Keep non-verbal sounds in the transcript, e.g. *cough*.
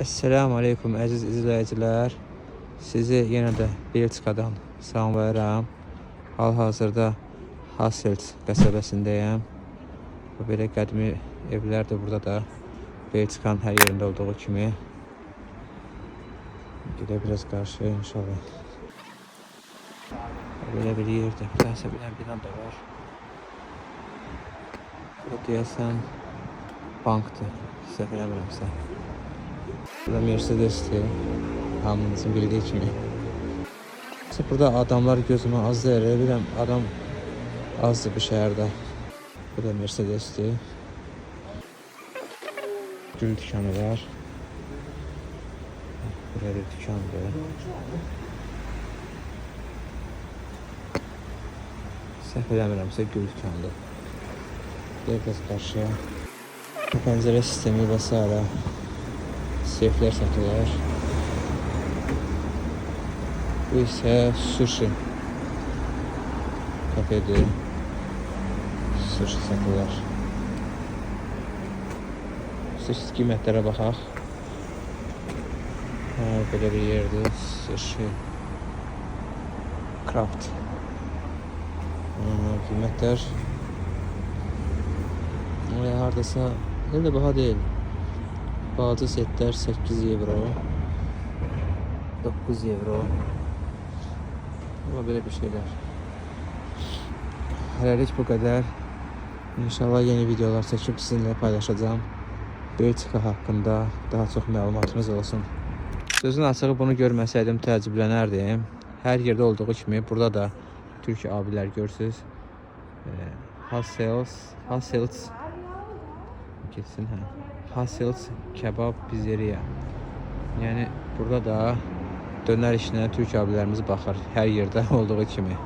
Esselamu Aleyküm əziz izləyicilər. Sizi yenə də Belçikadan salamlayıram. Hal-hazırda Hasselt qəsəbəsindəyəm. Belə qədimi evlər də burada da Belçikanın hər yerində olduğu kimi. Gedə biraz qarşı inşallah. Belə bir yerdə bir bir bina da var. Bu deyəsən bankdır. Səhv eləmirəmsə. Bu da Mercedes'ti. Hamınızın kimi. İşte burada adamlar gözüme az da bilirəm adam azdır bu şehirde. Bu da Mercedes'ti. Gül dükkanı var. Burada bir dükkandır. Səhv eləmirəmsə gül dükkanıdır. Gel biraz karşıya. Pencere sistemi vesaire. Seyfler satılır. Bu ise sushi. Kafedir. Sushi satılır. Siz qiymətlərə baxaq. Ha, belə bir yerdir. Sushi. Craft. Qiymətlər Oraya hardasa öyle baha değil. Bazı setler 8 euro. 9 euro. Ama böyle bir şeyler. Hələlik bu qədər. İnşallah yeni videolar çəkib sizinlə paylaşacağım. Belçika haqqında daha çox məlumatınız olsun. Sözün açığı bunu görməsəydim təəccüblənərdim. Hər yerdə olduğu kimi burada da türk abilər görürsüz. Ee, Hassels, Gitsin hə. Hassels kebab pizzeria. Yəni burada da dönər işinə türk abilərimiz baxır hər yerdə *laughs* olduğu kimi.